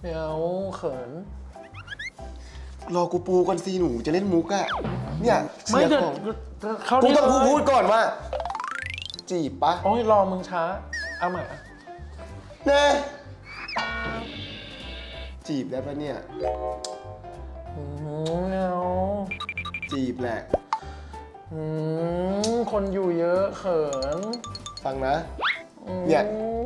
ไม่เอาเขิน รอกูปูก่อนสิหนูจะเล่นมุกอะเนี่ยไม่เสียเกิดของเข้ากูที่ต้องเลยพูดก่อนว่า จีบปะโอ้ยรอมึงช้า เอาใหม่อะเน่จีบได้ปะเนี่ย อืมไม่เอาจีบแหละ อืมคนอยู่เยอะเขิน ฟังนะอืมเนี่ยอี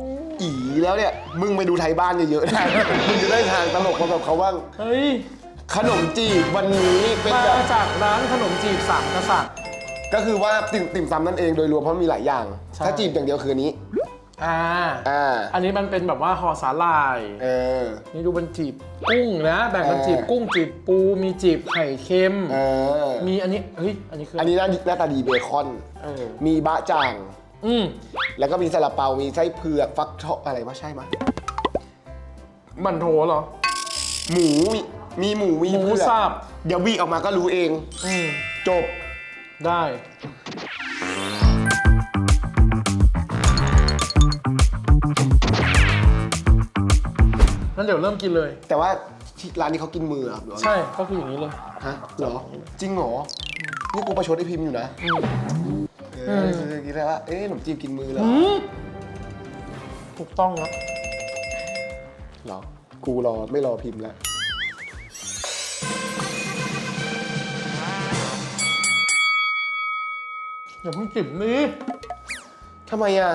แล้วเนี่ย มึงไปดูไทยบ้านเยอะๆนะ มึงจะได้ทางตลกมาแบบเขาว่างเฮ้ย ขนมจีบวันนี้เป็นมาแบบ จากร้านขนมจีบสามกษัตริย์ ก็คือว่าติ่มติ่มซำนั่นเองโดยรวมเพราะมีหลายอย่าง ใช่ ถ้าจีบอย่างเดียวคืออันนี้ อ่า อ่า อันนี้มันเป็นแบบว่าห่อสาหร่าย เออ นี่ดูเป็นจีบกุ้งนะ แบ่งเป็นเออจีบกุ้งจีบปู มีจีบไข่เค็ม เออ มีอันนี้ เฮ้ย อันนี้คืออัอันนี้หน้าหน้าตาดีเบคอน เออ มีบะจ่าง อืมแล้วก็มีซาลาเปา มีไส้เผือกฟักทองอะไรวะใช่ไหมยมันโถเหรอ หมูมีมีหมูมีหมูเผือกสับ เดี๋ยวบีออกมาก็รู้เอง อืมจบ ได้ งั้นเดี๋ยวเริ่มกินเลย แต่ว่าที่ร้านนี้เขากินมือเหรอหรือว่าใช่ก็คืออย่างนี้เลย ฮะเหรอ จริงเหรอ นี่กูประชดไอ้พิมพ์อยู่นะ เออคือกินแล้วว่าเอ๊ะขนมจีบกินมือเหรอถูกต้องแล้วเหรอ กูรอไม่รอพิมพ์แล้ว อย่าเพิ่งจิบนี่ทำไมอะ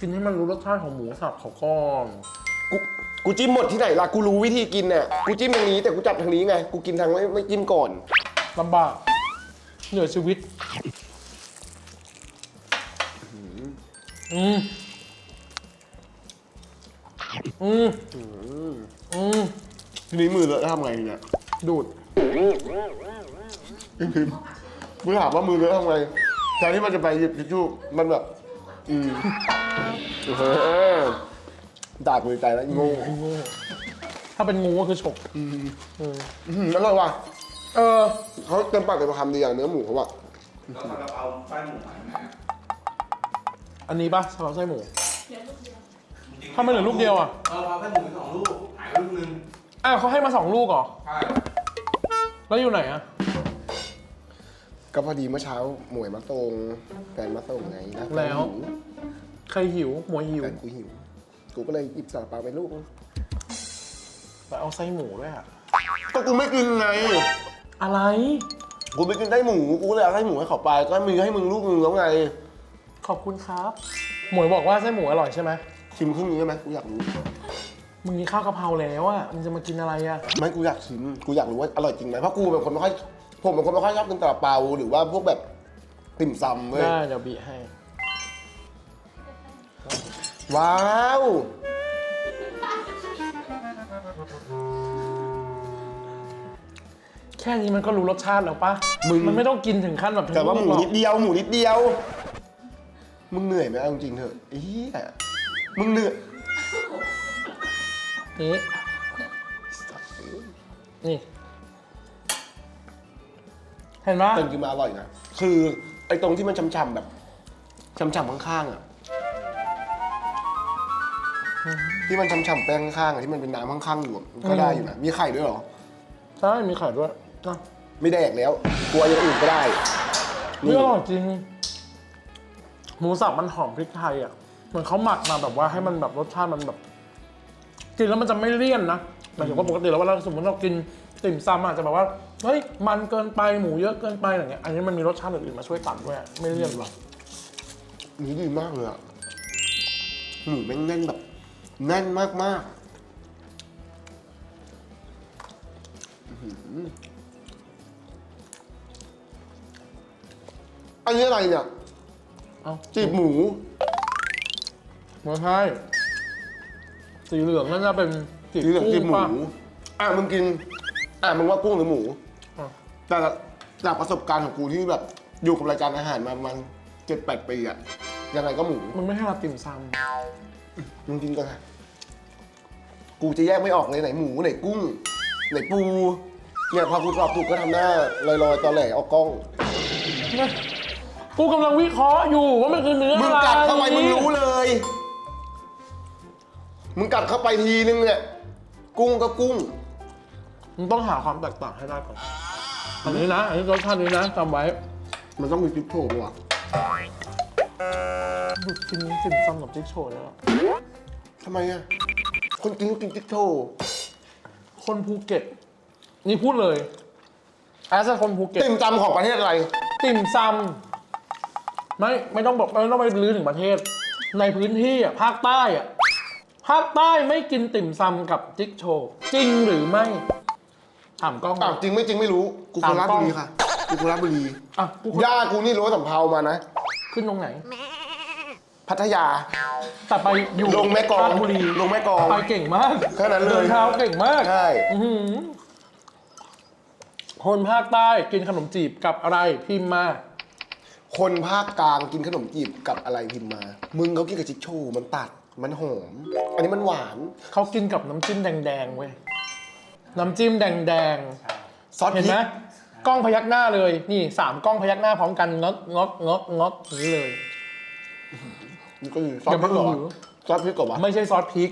กินให้มันรู้รสชาติของหมูสับเขาก่อนกูกูจิ้มหมดที่ไหนล่ะ กูรู้วิธีกินน่ะ กูจิ้มทางนี้แต่กูจับทางนี้ไง กูกินทางไม่ไม่จิ้มก่อนลำบากเหนื่อยชีวิต อืมอืมอืมทีนี้มือเลอะทำไงเนี่ยดูดพิมพ์พิมพ์มึงถามว่ามือเลอะทำไงแทนที่มันจะไปหยิบทิชชู่มันแบบ อืมเออด่ามือใจแล้วง่งูถ้าเป็นงูก็คือฉกอื้อหืออร่อยว่ะเออเขาเต็มปากเต็มคำดีอย่างเนื้อหมูเขาอะแล้วมันกะเพราไส้หมูหาย อะอันนี้ปะสำหรับไส้หมูถ้าไม่เหลือลูกเดียวอะเออเอาไส้หมูไปสองลูกหายไปลูกนึงอ้าวเขาให้มาสองลูกเหรอ ใช่แล้วอยู่ไหนอะ ก็พอดีเมื่อเช้าหมวยมาตรงแฟนมาตรงไงนะแล้ว ใครหิว หมวยหิว แฟนกูหิว กูก็เลยหยิบซาลาเปาไปลูกแล้วเอาไส้หมูด้วยอะ ก็กูไม่กินไง อะไร กูไม่กินได้หมู กูเลยเอาให้หมูให้เขาไป ก็มีให้มึงลูกนึงแล้วไง ขอบคุณครับ หมวยบอกว่าไส้หมูอร่อยใช่ไหมชิมครึ่งนึงได้ไหมกูอยากรู้มึงมีข้าวกะเพราแล้วอะมึงจะมากินอะไรอะไม่กูอยากชิมกูอยากรู้ว่าอร่อยจริงไหมเพราะกูเป็นคนไม่ค่อยผมเป็นคนไม่ค่อยชอบกินซาลาเปาหรือว่าพวกแบบติ่มซำเว้ยได้เดี๋ยวบีให้ ว้าวแค่นี้มันก็รู้รสชาติแล้วปะมึง มันไม่ต้องกินถึงขั้นแบบแต่ว่าหมูรอกนิดเดียวหมูนิดเดียว มึงเหนื่อยไหมเอาจริงๆเถอะไอ้เหี้ยมึงเหนื่อยนี่นี่ เห็นปะเป็นกินมาอร่อยนะ คือไอ้ตรงที่มันช่ำๆแบบช่ำๆข้างๆอะ ที่มันช่ำๆแป้งข้างๆอะที่มันเป็นน้ำข้างๆอยู่อะก็ได้อยู่นะ มีไข่ด้วยเหรอ ใช่มีไข่ด้วยอะไม่แดกแล้วกลัวอย่างอื่นก็ได้ นี่อร่อยจริง หมูสับมันหอมพริกไทยอะเหมือนเขาหมักมาแบบว่าให้มันแบบรสชาติมันแบบ กินแล้วมันจะไม่เลี่ยนนะหมายถึงว่าปกติแล้วเวลาสมมติเรากินติ่มซำอาจจะแบบว่าเฮ้ยมันเกินไปหมูเยอะเกินไปอะไรเงี้ยอันนี้มันมีรสชาติอื่นๆมาช่วยตัดด้วยอะไม่เลี่ยนหรอกนี่ดีมากเลยอะหมูแม่งแน่นแบบ แน่นมากๆอื้อหืออันนี้อะไรเนี่ย เอ้าจีบหมูไม่ใช่สีเหลืองนั่นจะเป็นจีบจีบเหลืองจีบหมู ป่ะ อะมึงกิน อะมึงว่ากุ้งหรือหมู อะ แต่จากประสบการณ์ของกูที่แบบอยู่กับรายการอาหารมาประมาณเจ็ดแปดปีอะยังไงก็หมูมึงไม่ให้เราติ่มซมึงกินกันอะกูจะแยกไม่ออกเลยไหนหมูไหนกุ้ง ไหนปู เนี่ยพอกูตอบถูกก็ทำหน้าลอยๆตอแหลออกกล้องำเนี่ย กูกำลังวิเคราะห์อยู่ว่ามันคือเนื้อมึงอะไรกัดเข้าไปมึงรู้เลย มึงกัดเข้าไปทีนึงเนี่ย กุ้งก็กุ้ง มึงต้องหาความแตกต่างให้ได้ก่อน อันนี้นะ อันนี้รสชาตินี้นะจำไว้ มันต้องมีจิ๊กโชว์ปะวะหยุดกินติ่มซำกับจิ๊กโชว์แล้วอะทำไมอะ คนกินก็กินจิ๊กโชว์คนภูเก็ต นี่พูดเลยแอสคนภูเก็ตติ่มจำของประเทศอะไร ติ่มซำ ไม่ไม่ต้องบอกไม่ต้องไปลื้อถึงประเทศ ในพื้นที่อะภาคใต้อะภาคใต้ไม่กินติ่มซำกับจิ๊กโชว์จริงหรือไม่ถามกล้อง อ้าวจริงไม่จริงไม่รู้ กูโคราชบุรีค่ะ กูโคราชบุรีอะกูย่ากูนี่รู้สำเภามานะ ขึ้นตรงไหน พัทยา แต่ไปอยู่ลงแม่กลองราชบุรีลงแม่กลองไปเก่งมากแค่นั้นเลย ดินเท้าเก่งมากใช่ อื้อหือคนภาคใต้กินขนมจีบกับอะไรพิมพ์มา คนภาคกลางกินขนมจีบกับอะไรพิมพ์มา มึงเขากินกับจิ๊กโชว์มันตัด มันหอม อันนี้มันหวาน เขากินกับน้ำจิ้มแดงๆเว้ย น้ำจิ้มแดงซอสๆเห็นไหมกล้องพยักหน้าเลย นี่สามกล้องพยักหน้าพร้อมกันงดงดงดงดอย่างนี้เลย นี่ก็คือซอสพริกเหรออย่ามาหือซอสพริกก่อนวะ ไม่ใใช่ซอสพริก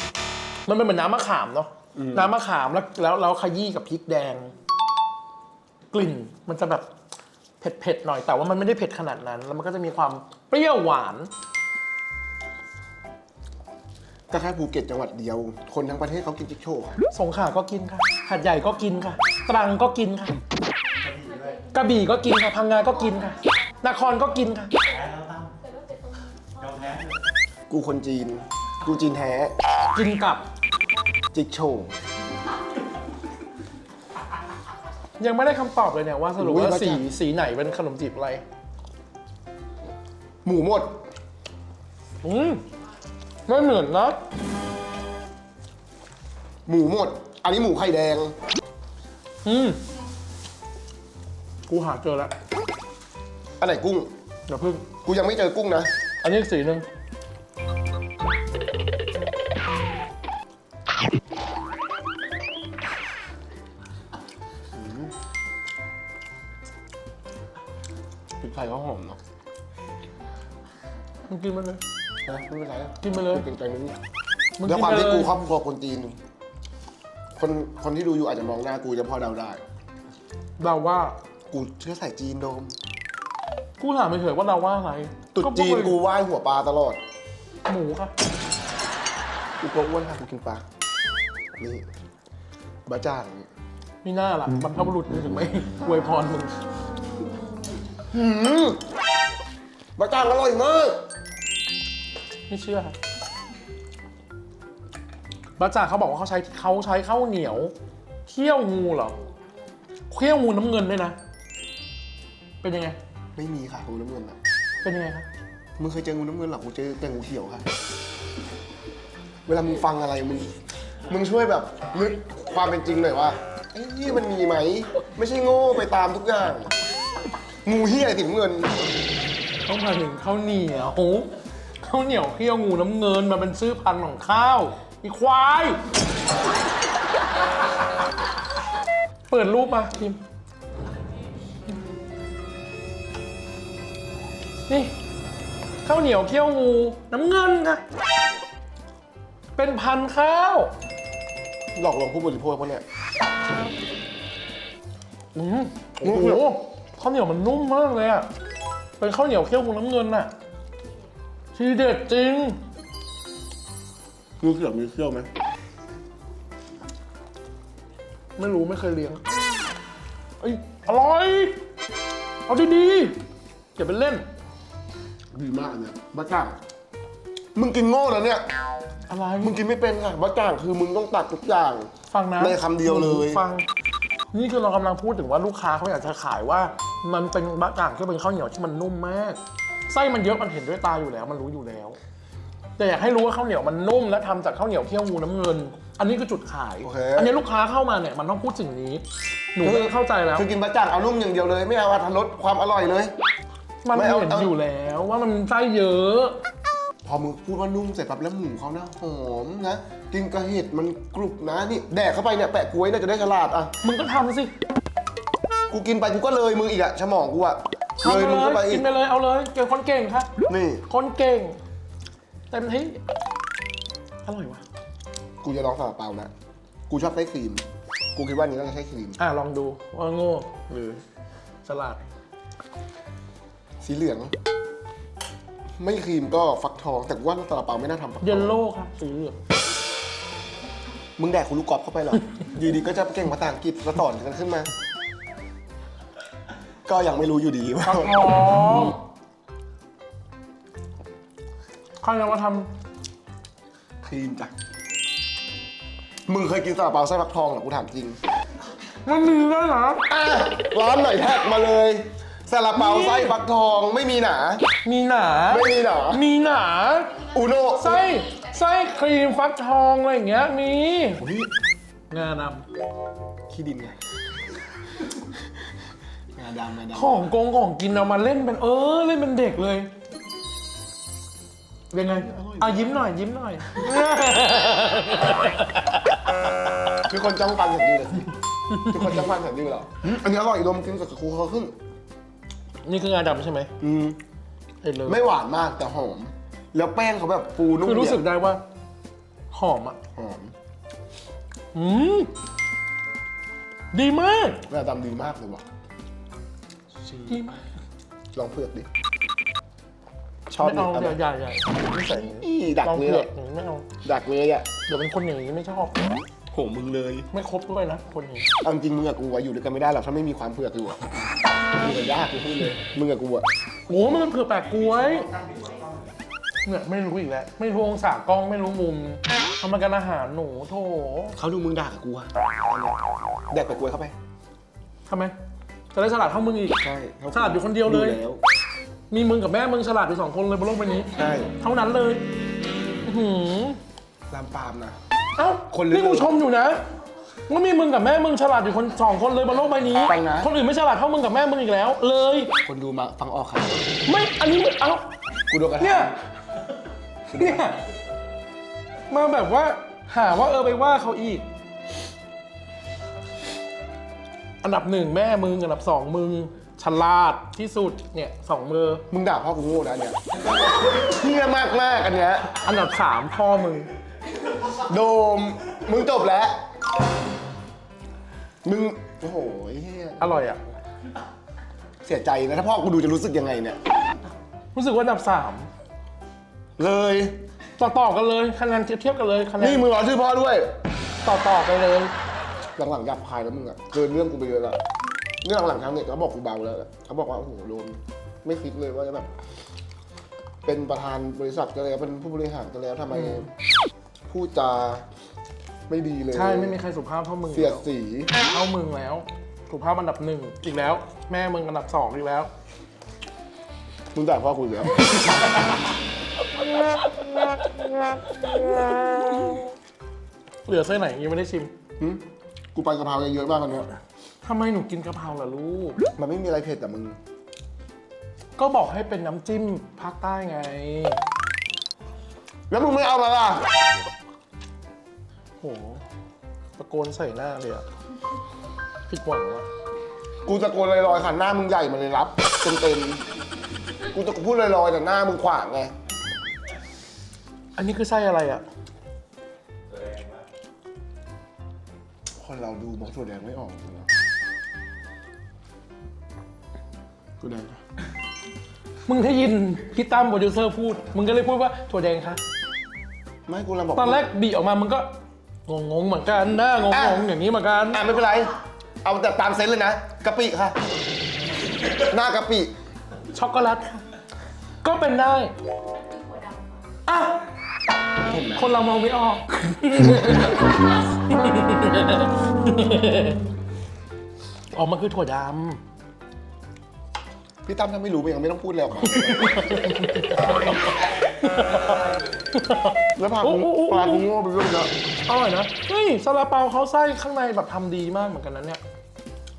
มันเป็นเหมือนน้ำมะขามเนาะ น้ำมะขามแล้วแล้วแล้วขยี้กับพริกแดง กลิ่นมันจะแบบ เผ็ดๆหน่อยแต่ว่ามันไม่ได้เผ็ดขนาดนั้น แล้วมันก็จะมีความเปรี้ยวหวาน ก็แค่ภูเก็ตจังหวัดเดียว คนทั้งประเทศเขากินจิ๊กโชว์ค่ะสงขลาก็กินค่ะหัดใหญ่ก็กินค่ะ ตรังก็กินค่ะกระบี่ก็กินค่ะพังงาก็กินค่ะ นครก็กินค่ะ แพ้แล้วตั้มยอมแพ้เถอะกูคนจีน กูจีนแท้ กินกับ จิ๊กโชว์ ยังไม่ได้คำตอบเลยเนี่ยว่าสรุปอุ๊ยว่าพระสีเจ้าสีไหนเป็นขนมจีบอะไร หมูหมด อืมไม่เหมือนนะ หมูหมด อันนี้หมูไข่แดง อืมกูหาเจอแล้ว อันไหนกุ้ง เดี๋ยวพึ่ง กูยังไม่เจอกุ้งนะ อันนี้อีกสีหนึ่ง กินมาเลยนะไม่เป็นไรกินไปเลยกูเกรงใจมึงมึงด้วยกินความไปเลที่ยกูครอบครัวคนจีน คนคนที่ดูอยู่อาจจะมองหน้ากูจะพอเดาได้เราว่ากูเชื้อสายจีนโดม กูถามไปเถอะว่าเราว่าอะไรตุ๊ดจีนกูไหว้หัวปลาตลอด หมูค่ะ กูกลัวอ้วนค่ะกูกินปลา นี่บะจ่างมีหน้าล่ะบรรพบุรุษมึงถึงไม่อวยพรมึง หืมบะจ่างอร่อยมาก ไม่เชื่อครับบาจ่างเขาบอกว่าเขาใช้เขาใช้ข้าวเหนียวเคี่ยวงูเหรอเคี่ยวงูน้ำเงินด้วยนะ เป็นยังไง ไม่มีค่ะงูน้ำเงินอะเป็นยังไงครับมึงเคยเจองูน้ำเงินเหรอกูเจอแต่งูเขียวค่ะ เวลามึงฟังอะไรมึงมึงช่วยแบบนึกความเป็นจริงหน่อยว่าไอ้นี่มันมีไหม ไม่ใช่โง่ไปตามทุกอย่างงูเฮียอะไรสีน้ำเงิน ต้องมาถึงข้าวเหนียว ข้าวเหนียวเคี่ยวงูน้ำเงินมันเป็นชื่อพันธุ์ของข้าวอีควาย เปิดรูปมาพิมพ์นี่ข้าวเหนียวเคี่ยวงูน้ำเงินค่ะ เป็นพันธุ์ข้าว หลอกลวงผู้บริโภคพวกเนี้ยอืมโอ้โหข้าวเหนียวมันนุ่มมากเลยอะเป็นข้าวเหนียวเคี่ยวงูน้ำเงินอะ ทีเด็ดจริงงูเขียวมีเขี้ยวไหมไม่รู้ไม่เคยเลี้ยงเอ้ยอร่อย เอาดีๆอย่าเป็นเล่น ดีมากเนี่ยบะจ่างมึงกินโง่แล้วเนี่ย อะไรมึงกินไม่เป็นค่ะบะจ่างคือมึงต้องตัดทุกอย่าง ฟังนะในคำเดียวเลย ฟัง นี่คือเรากำลังพูดถึงว่าลูกค้าเขาอยากจะขายว่า มันเป็นบะจ่างที่เป็นข้าวเหนียวที่มันนุ่มมาก ไส้มันเยอะมันเห็นด้วยตาอยู่แล้ว มันรู้อยู่แล้ว แต่อยากให้รู้ว่าข้าวเหนียวมันนุ่มและทำจากข้าวเหนียวเคี่ยวงูน้ำเงิน อันนี้คือจุดขาย โอเค อันนี้ลูกค้าเข้ามาเนี่ยมันต้องพูดสิ่งนี้ หนูก็เข้าใจแล้ว คือกินบะจ่างเอานุ่มอย่างเดียวเลย ไม่เอาอัตรสความอร่อยเลย มันไม่เอา เห็นเอาอยู่แล้วว่ามันไส้เยอะ พอมึงพูดว่านุ่มเสร็จปั๊บแล้วหมูเขานะหอมนะกินกระเห็ดมันกรุบนะนี่แดกเข้าไปเนี่ยแปะกล้วยน่าจะได้ฉลาดอะมึงก็ทำสิ กูกินไปกูก็เลยมึงอีกอะสมองกูอะ เอาเลยไปมึงเลเข้ายไปอีกิกนไปเลยเอาเลยเก่งคนเก่งครับ นี่ คนเก่ง เต็มที่อร่อยวะกูจะลองซาลาเปานะ กูชอบไส้ครีม กูคิดว่าอันนี้น่าจะใช่ครีม อะลองดูว่าโง่หรือฉลาดสีเหลือง ไม่ครีมก็ฟักทอง แต่กูว่าซาลาเปาไม่น่าทำฟักทองเยลโล่ค่ะสีเหลืองมึงแดกคุณลูกกอล์ฟเข้าไปเหรออยูดีก็จะเก่งภาษาอังกฤษแล้วสอนกันขึ้นมา ก็ยังไม่รู้อยู่ดีว่าฟักทองใครจะมาทครีมจ้ะมึงเคยกินซาลาเปาไส้ฟักทองเหรอกูถามจริงำมันมีด้วยเหรออะร้านหน่อยแท็กมาเลยซาลาเปาไส้ฟักทองไม่มีหนา มีหนา ไม่มีหนา มีหนาอูโนไส้ไส้ครีมฟักทองอะไรอย่างเงี้ยมี อุ๊ยงานขี้ดินไงงา ดำงาำดำของกงของกินเอามาเล่นเป็นเออเล่นเป็นเด็กเลยเป็นไงอะยิ้มหน่อยยิ้มหน่อยคือคนจ้องฟันเห็นดีเลยคือคนจ้องฟันเห็นดีเหรออืมอันนี้อร่อยดมกินกับครูเขาขึ้น นี่คืองาดำใช่ไหมอืม เห็นเลยไม่หวานมากแต่หอม แล้วแป้งเขาแบบฟูนุ่มคือรู้สึกเดียวได้ว่า หอมอะหอมอืม ดีมากงาดำดีมากเลยว่ะ ดีมากลองเผือกดิ ชอบไม่เอาดิอย่าอย่าอย่าไม่ใส่อย่างนี้อีดักลองเลเผืยอกอย่างนี้ไม่เอาดักเลยอะเดี๋ยวเป็นคนอย่างนี้ไม่ชอบ โหมึงเลย ไม่ครบด้วยนะคนอย่างนี้เอาจริงมึงกับกูอะอยู่ด้วยกันไม่ได้หรอกถ้าไม่มีความเผือกอยู่อะมึงกับยากกูพูดเลยมึงกับกูอะโอ้มันเป็นเผือกแปลกกล้วยเนี่ยไม่รู้อีกแล้ว ไม่รู้องศากล้องไม่รู้มุมทำมากันอาหารหนูโถเขาดูมึงด่ากับกูอะแดกไปกล้วยเข้าไปทำไม จะได้ฉลาดเท่ามึงอีก ใช่ฉลาดอยู่คนเดียวเลยแล้วมีมึงกับแม่มึงฉลาดอยู่สองคนเลยบนโลกใบนี้ ใช่เท่านั้นเลยอื้อหือลามปามนะ เอ้าคนเรื่อยนี่กูชมอยู่นะว่ามีมึงกับแม่มึงฉลาดอยู่คนสองคนเลยบนโลกใบนี้ ฟังนะ คนอื่นไม่ฉลาดเท่ามึงกับแม่มึงอีกแล้ว เลย คนดูมาฟังออกครับไม่อันนี้เอ้า กูโดนกระทำ เนี่ยเนี่ย มาแบบว่าหาว่าเออไปว่าเขาอีก อันดับหนึ่งแม่มึงอันดับสองมึงฉลาดที่สุดเนี่ยสองมือ มึงด่าพ่อกูโง่นะอันเนี่ยเฮี้ยมากมากๆอันเนี้ยอันดับสามพ่อมึง โดม มึงจบแล้ว มึง โอ้โหเฮียอร่อยอะ เสียใจนะ ถ้าพ่อกูดูจะรู้สึกยังไงเนี่ย รู้สึกว่าอันดับสามเลย ต่อต่อๆกันเลยคะแนนเทียบกันเลยคะแนนนี่มึงรอชื่อพ่อด้วย ต่อต่อๆไปเลย หลังๆหยับพายแล้วมึงอะเกินเรื่องกูไปเยอะแล้วนี่หลังๆทางเน็ตเขาบอกกูเบาแล้วเขาบอกว่าโอ้โหโดนไม่คิดเลยว่าจะแบบ เป็นประธานบริษัทกันแล้วเป็นผู้บริหารกันแล้วทำไมพูดจาไม่ดีเลยใช่ไม่มีใครสุภาพเท่ามึงเสียดสีเท่ามึงแล้ว สุภาพอันดับหนึ่งอีกแล้ว แม่มึงอันดับสองอีกแล้วมึงด่าพ่อกูอีกแล้วเหลือเส้นไหนยังไม่ได้ชิมหึ กูไปกะเพราเยอะมากอันเนี้ยทำไมหนูกินกะเพราล่ะลูก มันไม่มีอะไรเผ็ดแต่มึง ก็บอกให้เป็นน้ำจิ้มภาคใต้ไง แล้วมึงไม่เอามาล่ะ โหตะโกนใส่หน้าเลยอะผิดหวังอะกูตะโกนลอยๆค่ะหน้ามึงใหญ่มาเลยรับเต็มๆกูตะโกนพูดลอยๆแต่หน้ามึงขวางไง อันนี้คือไส้อะไรอะ คนเราดูมองถั่วแดงไม่ออกจริงๆถั่วแดงปะมึงได้ยินพี่ตั้มโปรดิวเซอร์พูด มึงก็เลยพูดว่าถั่วแดงคะไม่กูกำลังบอกตอนแรกบีออกมามึงก็งงๆเหมือนกันนะงงๆอย่างนี้เหมือนกันอะไม่เป็นไร เอาแต่ตามเซนส์เลยนะกะปิค่ะ หน้ากะปิช็อกโกแลตค่ะก็เป็นได้อะ คนเรามองไม่ออก ออกมาคือถั่วดพี่ตั้มถ้าไม่รู้มันยังไม่ต้องพูดแล้วครับำแล้วพากูโอ้โอ้โอ้พากูโง่ไปด้วยนะอร่อยนะ เฮ้ยซาลาเปาเขาไส้ข้างในแบบทำดีมากเหมือนกันนะเนี่ย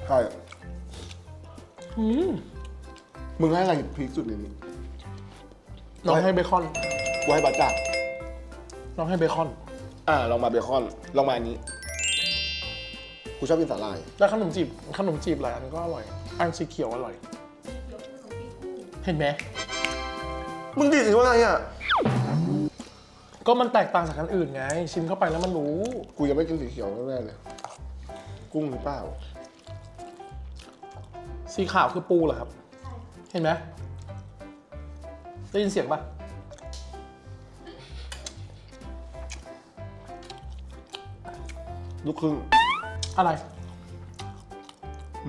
ใช่อืมมึงให้อะไรพีคสุดในนี้ น้องให้เบคอน กูให้บาจัก น้องให้เบคอน อ่าลองมาเบคอนลองมาอันนี้กูชอบกินสาหร่ายแล้วขนมจีบขนมจีบหลายอันก็อร่อย อันสีเขียวอร่อย เห็นไหมมึงดิดหรือว่าไงอะก็ก็มันแตกต่างจากอันอื่นไง ชิมเข้าไปแล้วมันรู้ กูยังไม่กินสีเขียวแน่ๆเลย กุ้งหรือเปล่า สีขาวคือปูเหรอครับ เห็นไหมได้ยินเสียงปะ ลูกครึ่งอะไร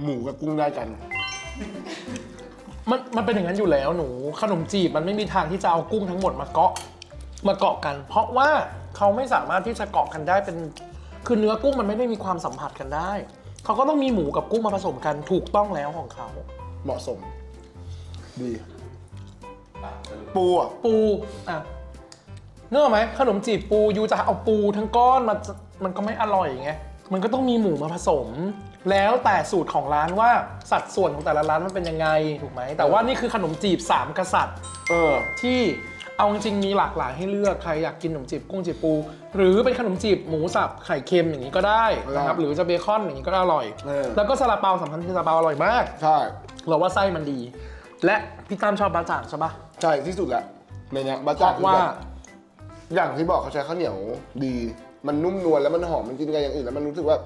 หมูกับกุ้งได้กัน มันมันเป็นอย่างนั้นอยู่แล้วหนู ขนมจีบมันไม่มีทางที่จะเอากุ้งทั้งหมดมาเกาะมาเกาะกัน เพราะว่าเขาไม่สามารถที่จะเกาะกันได้เป็นคือเนื้อกุ้งมันไม่ได้มีความสัมผัสกันได้ เขาก็ต้องมีหมูกับกุ้งมาผสมกันถูกต้องแล้วของเขา เหมาะสม ดี ปูอะปูอะ เนื้ออกไหมขนมจีบปูยูจะเอาปูทั้งก้อนมามันก็ไม่อร่อยไงมันก็ต้องมีหมูมาผสม แล้วแต่สูตรของร้านว่าสัดส่วนของแต่ละร้านมันเป็นยังไงถูกไหมแต่ว่านี่คือขนมจีบสามกษัตริย์ เออ ที่เอาจริงๆมีหลากหลายให้เลือกใครอยากกินขนมจีบกุ้งจีบปู หรือเป็นขนมจีบหมูสับไข่เค็มอย่างนี้ก็ได้นะครับครับหรือจะเบคอนอย่างนี้ก็อร่อย เออ แล้วก็ซาลาเปาสำคัญที่ซาลาเปาอร่อยมาก ใช่ เราว่าไส้มันดี และพี่ตามชอบบาจ่างใช่ปะใช่ที่สุดแหละในเนี้ยบะเพจ่างราะคือว่าแบบ อย่างที่บอกเขาใช้ข้าวเหนียวดี มันนุ่มนวลแล้วมันหอมมันกินกับอย่างอื่นแล้วมันรู้สึกว่า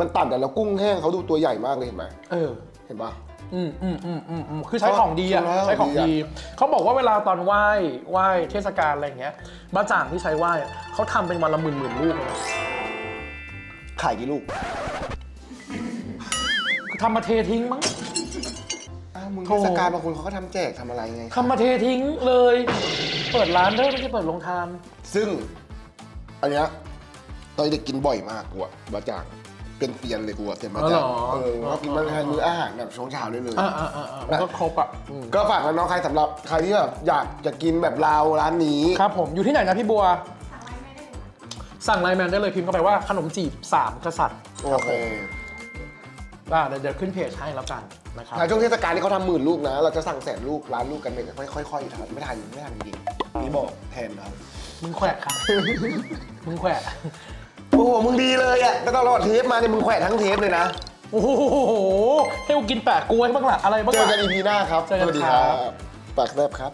มันตัดแต่แล้วกุ้งแห้งเขาดูตัวใหญ่มากเลยเห็นไหมเออ เห็นปะ อืมอืมอืมอืมอืมคือใช้ของดีอะใช่ใช้ของดีดีอะเขาบอกว่าเวลาตอนไหว้ไหว้เทศกาลอะไรอย่างเงี้ยบาจ่างที่ใช้ไหว้อะเขาทำเป็นวันละหมื่นหมื่นลูกเลยนะขายกี่ลูกคือทำมาเททิ้งมั้ง อ้าวมึงโถ่เทศกาลบางคนเขาก็ทำแจกทำอะไรไง ทำมาเททิ้งเลย เปิดร้านเด้อไม่ใช่เปิดโรงทาน ซึ่งอันเนี้ยตอนเด็กกินบ่อยมากกูอะบะจ่างเป็นเซียนเลยกูอะเซียนบะจ่างอ๋อเหรอ เออเขากินมันแทนมื้ออาหารแบบช่วงเช้าได้เลยอ่าอ่าอ่าอ่ามันก็ครบอะอืมก็ฝากน้องๆใครสำหรับใครที่แบบอยากจะกินแบบเราร้านนี้ ครับผมอยู่ที่ไหนนะพี่บัว สั่งไลน์แมนได้เลยพิมพ์เข้าไปว่าขนมจีบสามกษัตริย์โอเค อ่าเดี๋ยวเดี๋ยวขึ้นเพจให้แล้วกัน นะครับถ้าช่วงเทศกาลนี่เขาทำหมื่นลูกนะ เราจะสั่งแสนลูกร้านลูกกันเนี่ยค่อยๆทำไม่ทันไม่ทันจริงนี่บอกแทนครับมึงแขวะครับ มึงแขวะโอ้โห มึงดีเลยอะก็ตลอดเทปมาเนี่ยมึงแขวะทั้งเทปเลยนะ โอ้โหให้กูกินแปะกล้วยบ้างล่ะอะไรบ้างเจอล่ะกันอีพีหน้าครับ เจอกันสวัสดีครับปากแซบครับ